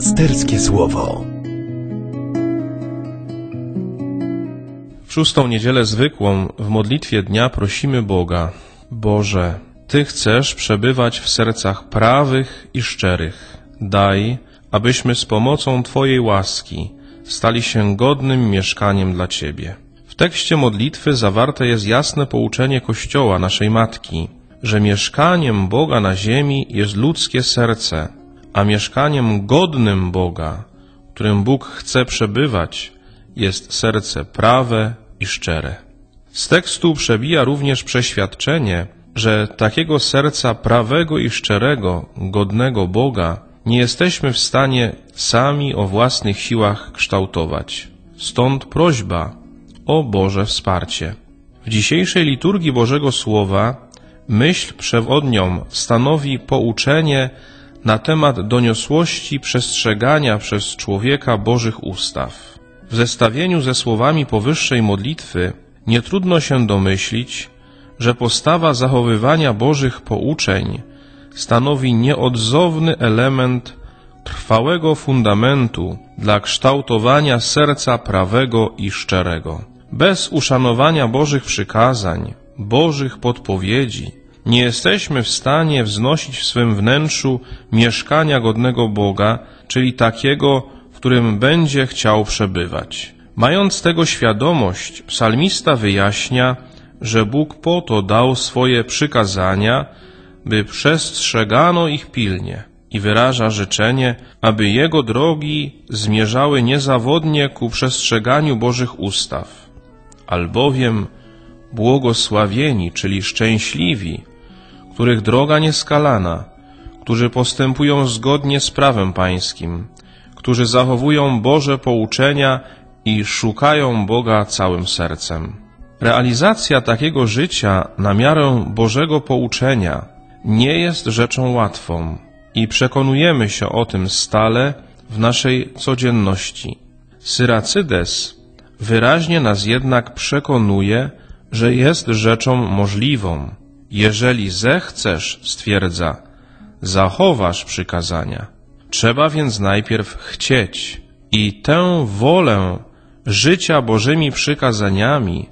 Pasterskie Słowo. W szóstą niedzielę zwykłą w modlitwie dnia prosimy Boga: Boże, Ty chcesz przebywać w sercach prawych i szczerych. Daj, abyśmy z pomocą Twojej łaski stali się godnym mieszkaniem dla Ciebie. W tekście modlitwy zawarte jest jasne pouczenie Kościoła, naszej Matki, że mieszkaniem Boga na ziemi jest ludzkie serce, a mieszkaniem godnym Boga, którym Bóg chce przebywać, jest serce prawe i szczere. Z tekstu przebija również przeświadczenie, że takiego serca prawego i szczerego, godnego Boga, nie jesteśmy w stanie sami o własnych siłach kształtować. Stąd prośba o Boże wsparcie. W dzisiejszej liturgii Bożego Słowa myśl przewodnią stanowi pouczenie na temat doniosłości przestrzegania przez człowieka Bożych ustaw. W zestawieniu ze słowami powyższej modlitwy nie trudno się domyślić, że postawa zachowywania Bożych pouczeń stanowi nieodzowny element trwałego fundamentu dla kształtowania serca prawego i szczerego. Bez uszanowania Bożych przykazań, Bożych podpowiedzi, nie jesteśmy w stanie wznosić w swym wnętrzu mieszkania godnego Boga, czyli takiego, w którym będzie chciał przebywać. Mając tego świadomość, psalmista wyjaśnia, że Bóg po to dał swoje przykazania, by przestrzegano ich pilnie i wyraża życzenie, aby jego drogi zmierzały niezawodnie ku przestrzeganiu Bożych ustaw, albowiem błogosławieni, czyli szczęśliwi, których droga nieskalana, którzy postępują zgodnie z prawem pańskim, którzy zachowują Boże pouczenia i szukają Boga całym sercem. Realizacja takiego życia na miarę Bożego pouczenia nie jest rzeczą łatwą i przekonujemy się o tym stale w naszej codzienności. Syracydes wyraźnie nas jednak przekonuje, że jest rzeczą możliwą, jeżeli zechcesz, stwierdza, zachowasz przykazania. Trzeba więc najpierw chcieć i tę wolę życia Bożymi przykazaniami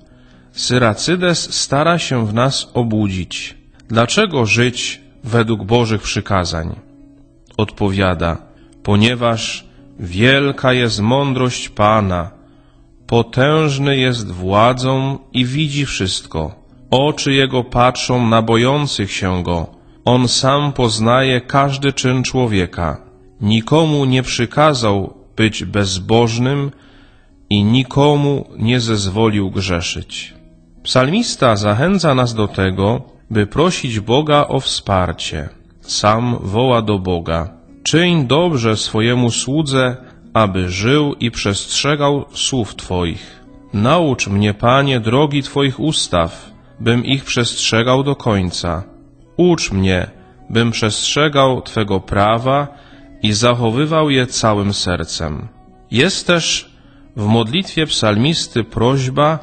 Syracydes stara się w nas obudzić. Dlaczego żyć według Bożych przykazań? Odpowiada, ponieważ wielka jest mądrość Pana, potężny jest władzą i widzi wszystko. Oczy Jego patrzą na bojących się Go. On sam poznaje każdy czyn człowieka. Nikomu nie przykazał być bezbożnym i nikomu nie zezwolił grzeszyć. Psalmista zachęca nas do tego, by prosić Boga o wsparcie. Sam woła do Boga. Czyń dobrze swojemu słudze, aby żył i przestrzegał słów Twoich. Naucz mnie, Panie, drogi Twoich ustaw, bym ich przestrzegał do końca. Ucz mnie, bym przestrzegał Twego prawa i zachowywał je całym sercem. Jest też w modlitwie psalmisty prośba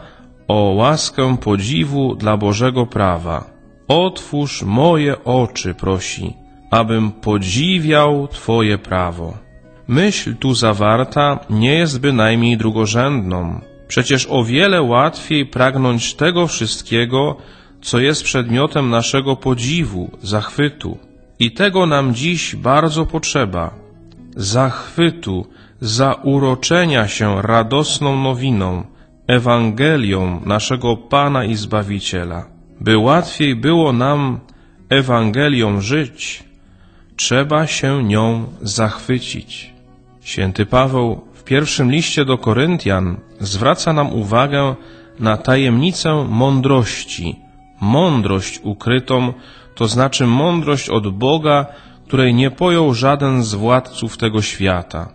o łaskę podziwu dla Bożego prawa. Otwórz moje oczy, prosi, abym podziwiał Twoje prawo. Myśl tu zawarta nie jest bynajmniej drugorzędną. Przecież o wiele łatwiej pragnąć tego wszystkiego, co jest przedmiotem naszego podziwu, zachwytu. I tego nam dziś bardzo potrzeba. Zachwytu, zauroczenia się radosną nowiną, Ewangelią naszego Pana i Zbawiciela. By łatwiej było nam Ewangelią żyć, trzeba się nią zachwycić. Święty Paweł pierwszym liście do Koryntian zwraca nam uwagę na tajemnicę mądrości. Mądrość ukrytą, to znaczy mądrość od Boga, której nie pojął żaden z władców tego świata.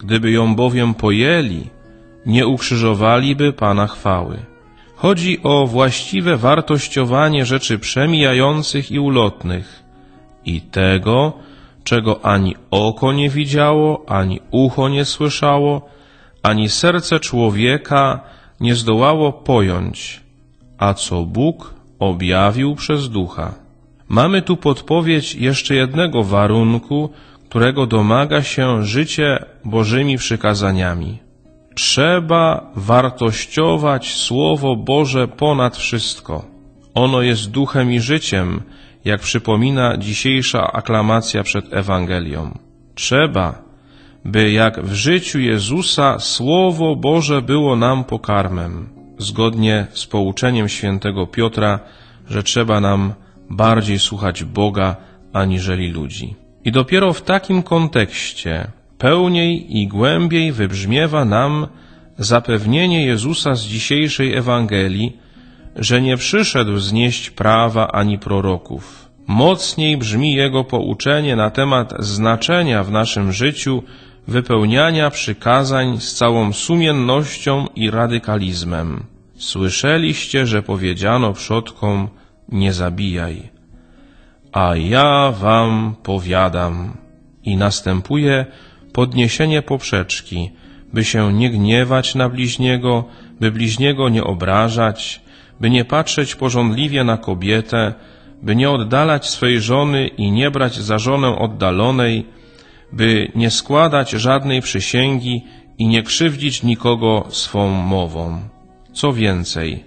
Gdyby ją bowiem pojęli, nie ukrzyżowaliby Pana chwały. Chodzi o właściwe wartościowanie rzeczy przemijających i ulotnych i tego, czego ani oko nie widziało, ani ucho nie słyszało, ani serce człowieka nie zdołało pojąć, a co Bóg objawił przez ducha. Mamy tu podpowiedź jeszcze jednego warunku, którego domaga się życie Bożymi przykazaniami. Trzeba wartościować Słowo Boże ponad wszystko. Ono jest duchem i życiem, jak przypomina dzisiejsza aklamacja przed Ewangelią. Trzeba, by jak w życiu Jezusa Słowo Boże było nam pokarmem, zgodnie z pouczeniem świętego Piotra, że trzeba nam bardziej słuchać Boga aniżeli ludzi. I dopiero w takim kontekście pełniej i głębiej wybrzmiewa nam zapewnienie Jezusa z dzisiejszej Ewangelii, że nie przyszedł znieść prawa ani proroków. Mocniej brzmi jego pouczenie na temat znaczenia w naszym życiu wypełniania przykazań z całą sumiennością i radykalizmem. Słyszeliście, że powiedziano przodkom, nie zabijaj. A ja wam powiadam. I następuje podniesienie poprzeczki, by się nie gniewać na bliźniego, by bliźniego nie obrażać, by nie patrzeć pożądliwie na kobietę, by nie oddalać swej żony i nie brać za żonę oddalonej, by nie składać żadnej przysięgi i nie krzywdzić nikogo swą mową. Co więcej,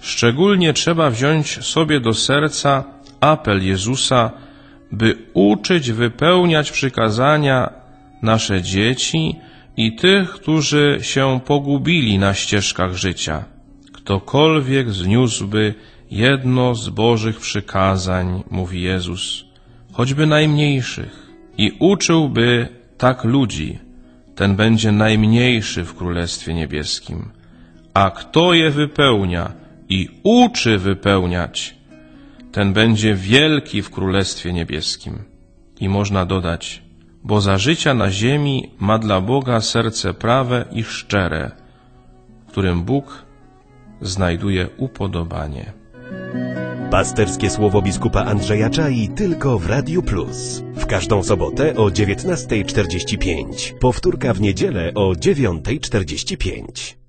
szczególnie trzeba wziąć sobie do serca apel Jezusa, by uczyć wypełniać przykazania nasze dzieci i tych, którzy się pogubili na ścieżkach życia. Ktokolwiek zniósłby jedno z Bożych przykazań, mówi Jezus, choćby najmniejszych, i uczyłby tak ludzi, ten będzie najmniejszy w Królestwie Niebieskim. A kto je wypełnia i uczy wypełniać, ten będzie wielki w Królestwie Niebieskim. I można dodać, bo za życia na ziemi ma dla Boga serce prawe i szczere, w którym Bóg znajduje upodobanie. Pasterskie słowo biskupa Andrzeja Czai tylko w Radiu Plus. W każdą sobotę o 19.45. Powtórka w niedzielę o 9.45.